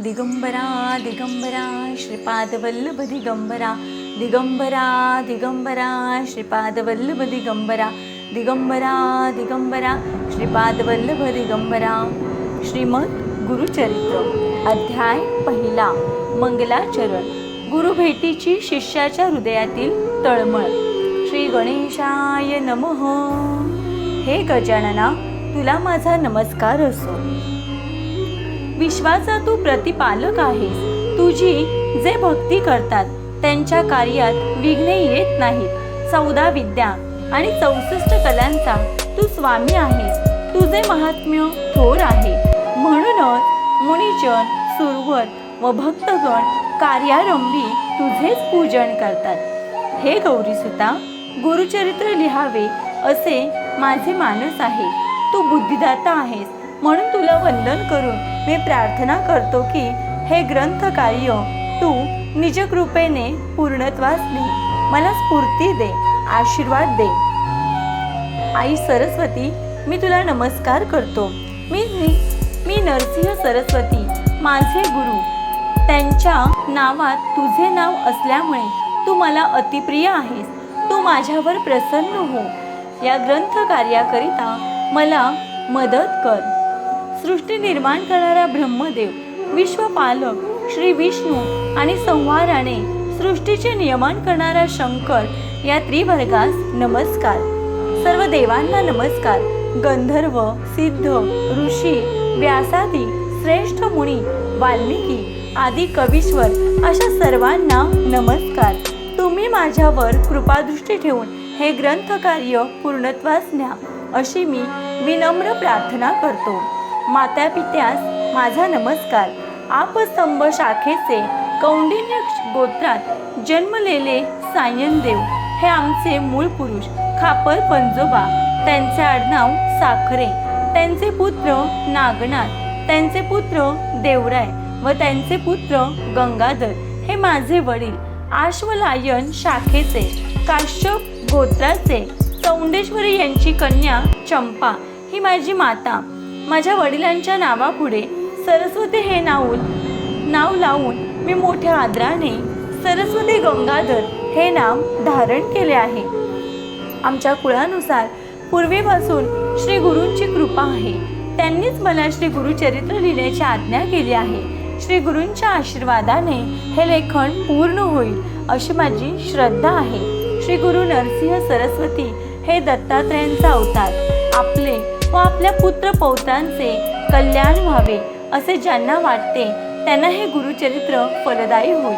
दिगंबरा दिगंबरा श्रीपाद वल्लभ दिगंबरा दिगंबरा दिगंबरा श्रीपाद वल्लभ दिगंबरा दिगंबरा दिगंबरा श्रीपाद वल्लभ दिगंबरा श्रीमद गुरुचरित्र अध्याय पहिला मंगलाचरण गुरुभेटीची शिष्याच्या हृदयातील तळमळ. श्री गणेशाय नमः. हे गजानना तुला माझा नमस्कार असो. विश्वाचा तू प्रतिपालक आहेस. तुझी जे भक्ती करतात त्यांच्या कार्यात विघ्ने येत नाहीत. चौदा विद्या आणि चौसष्ट कलांचा तू स्वामी आहेस. तुझे महात्म्य थोर आहे. म्हणूनच मुनिजन सुरवर व भक्तगण कार्यारंभी तुझेच पूजन करतात. हे गौरीसुता गुरुचरित्र लिहावे असे माझे मानस आहे. तू बुद्धिदाता आहेस म्हणून तुला वंदन करून मी प्रार्थना करतो की हे ग्रंथ कार्य तू निजकृपेने पूर्णत्वास ने मला स्फूर्ती दे आशीर्वाद दे. आई सरस्वती मी तुला नमस्कार करतो. मी मी नरसिंह सरस्वती माझे गुरु. त्यांच्या नावात तुझे नाव असल्यामुळे तू मला अतिप्रिय आहेस. तू माझ्यावर प्रसन्न हो. या ग्रंथ कार्याकरिता मला मदत कर. सृष्टी निर्माण करणारा ब्रह्मदेव विश्वपालक श्री विष्णू आणि संहाराने सृष्टीचे नियमन करणारा शंकर या त्रिवर्गास नमस्कार. सर्व देवांना नमस्कार. गंधर्व सिद्ध ऋषी व्यासादी श्रेष्ठ मुनी वाल्मिकी आदी कवीश्वर अशा सर्वांना नमस्कार. तुम्ही माझ्यावर कृपादृष्टी ठेवून हे ग्रंथकार्य पूर्णत्वास न्या अशी मी विनम्र प्रार्थना करतो. माता पित्यास माझा नमस्कार. आपस्तंभ शाखेचे कौंडिन्य गोत्रात जन्मलेले सायनदेव हे आमचे मूळ पुरुष खापर पंजोबा. त्यांचे आडनाव साखरे. त्यांचे पुत्र नागनाथ. त्यांचे पुत्र देवराय व त्यांचे पुत्र गंगाधर हे माझे वडील. आश्वलायन शाखेचे काश्यप गोत्राचे चौंडेश्वरी यांची कन्या चंपा ही माझी माता. माझ्या वडिलांच्या नावापुढे सरस्वती हे नाव नाव लावून मी मोठ्या आदराने सरस्वती गंगाधर हे नाम धारण केले आहे. आमच्या कुळानुसार पूर्वीपासून श्री गुरूंची कृपा आहे. त्यांनीच मला श्री गुरुचरित्र लिहिण्याची आज्ञा केली आहे. श्री गुरूंच्या आशीर्वादाने हे लेखन पूर्ण होईल अशी माझी श्रद्धा आहे. श्री गुरु नरसिंह सरस्वती हे दत्तात्रयांचा अवतार. आपले आपल्या पुत्र पौत्रांचे कल्याण व्हावे असे ज्यांना वाटते त्यांना हे गुरुचरित्र फलदायी होईल.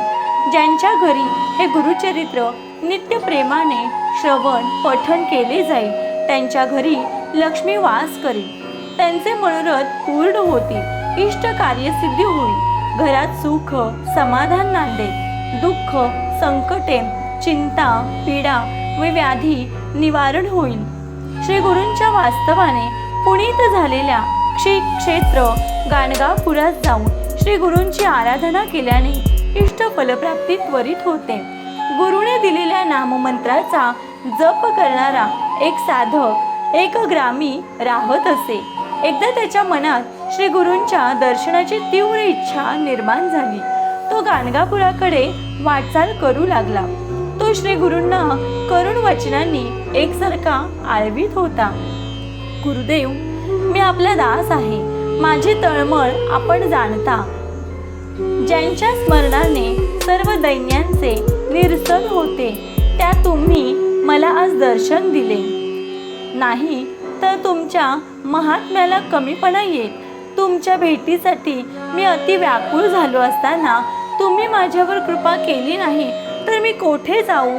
ज्यांच्या घरी हे गुरुचरित्र नित्य प्रेमाने श्रवण पठण केले जाईल त्यांच्या घरी लक्ष्मी वास करेल. त्यांचे मनोरथ पूर्ण होतील इष्ट कार्यसिद्धी होईल. घरात सुख समाधान नांदेल. दुःख संकटे चिंता पीडा व व्याधी निवारण होईल. श्री गुरूंच्या वास्तवाने पुणीत झालेल्या श्री क्षेत्र गाणगापुरात जाऊन श्री गुरूंची आराधना केल्याने इष्ट फलप्राप्ती त्वरित होते. गुरुने दिलेल्या नाममंत्राचा जप करणारा एक साधक एक ग्रामी राहत असे. एकदा त्याच्या मनात श्री गुरूंच्या दर्शनाची तीव्र इच्छा निर्माण झाली. तो गाणगापुराकडे वाटचाल करू लागला. तो श्री गुरूंना करुण वचनांनी एकसारखा आळवीत होता. गुरुदेव मी आपला दास आहे. माझी तळमळ आपण जाणता. ज्यांच्या स्मरणाने सर्व दैन्यांचे निरसन होते त्या तुम्ही मला आज दर्शन दिले. नाही तर तुमच्या महात्म्याला कमीपणा येईल. तुमच्या भेटीसाठी मी अति व्याकुळ झालो असताना तुम्ही माझ्यावर कृपा केली नाही तर मी कोठे जाऊ?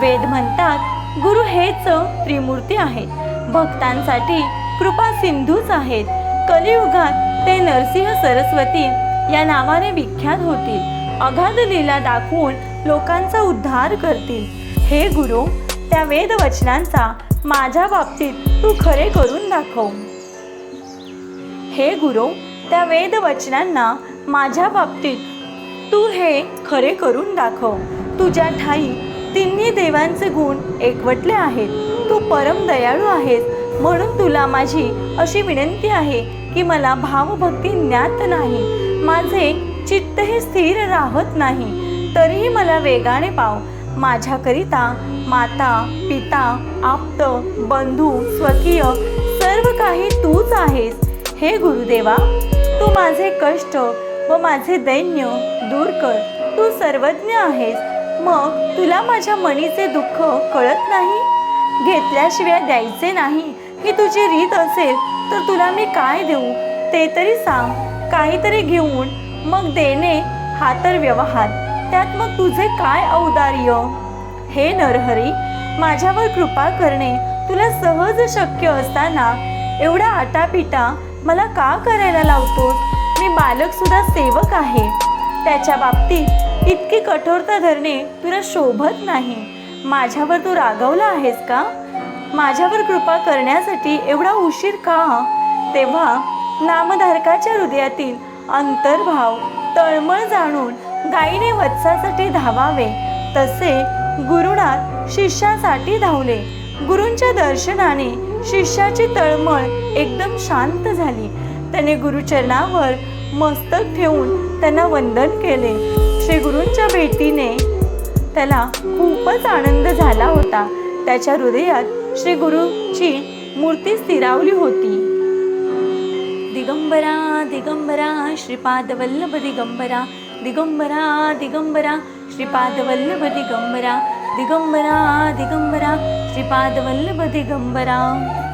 वेद म्हणतात गुरु हेच त्रिमूर्ती आहेत. भक्तांसाठी कृपा सिंधूच आहेत. कलियुगात ते नरसिंह सरस्वती या नावाने विख्यात होतील. अगाध लीला दाखवून लोकांचा उद्धार करतील. हे गुरु त्या वेद वचनांचा माझ्या बाबतीत तू खरे करून दाखव. हे गुरु त्या वेद वचनांना माझ्या बाबतीत तू हे खरे करून दाखव. तुझ्या ठाई तिन्ही देवांचे गुण एकवटले आहेत. तू परम दयाळू आहेस. म्हणून तुला माझी अशी विनंती आहे की मला भावभक्ती ज्ञात नाही. माझे चित्तही स्थिर राहत नाही. तरीही मला वेगाने पाव. माझ्याकरिता माता पिता आप्त बंधू स्वकीय सर्व काही तूच आहेस. हे गुरुदेवा तू माझे कष्ट व माझे दैन्य दूर कर. तू सर्वज्ञ आहेस. मग तुला माझ्या मनीचे दुःख कळत नाही? घेतल्याशिवाय द्यायचे नाही. ही तुझी रीत असेल तर तुला मी काय देऊ? ते तरी सांग. काहीतरी घेऊन मग देणे हा तर व्यवहार. त्यात मग तुझे काय औदार्य? हे नरहरी माझ्यावर कृपा करणे तुला सहज शक्य असताना एवढा आटापिटा मला का करायला लावतोस? मी बालक सुद्धा सेवक आहे. त्याच्या बाबतीत इतकी कठोरता धरणे तुला शोभत नाही. माझ्यावर तू रागवला आहेस का? माझ्यावर कृपा करण्यासाठी एवढा उशीर का? तेव्हा नामधारकाच्या हृदयातील अंतर्भाव तळमळ जाणून गायीने वत्सासाठी धावावे तसे गुरुनाथ शिष्यासाठी धावले. गुरूंच्या दर्शनाने शिष्याची तळमळ एकदम शांत झाली. त्याने गुरुचरणावर मस्तक ठेवून त्यांना वंदन केले. श्री गुरूंच्या भेटीने त्याला खूपच आनंद झाला होता. त्याच्या हृदयात श्री गुरुची मूर्ती स्थिरावली होती. दिगंबरा दिगंबरा श्रीपादवल्लभ दिगंबरा दिगंबरा दिगंबरा श्रीपादवल्लभ दिगंबरा दिगंबरा दिगंबरा श्रीपादवल्लभ दिगंबरा.